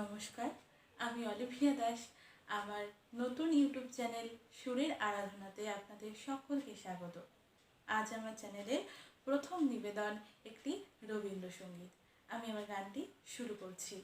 নমস্কার, আমি অলিভিয়া দাস, আমার নতুন ইউটিউব চ্যানেল সুরের আরাধনাতে আপনাদের সকলকে স্বাগত। আজ আমার চ্যানেলে প্রথম নিবেদন একটি রবীন্দ্রসঙ্গীত। আমি আমার গানটি শুরু করছি।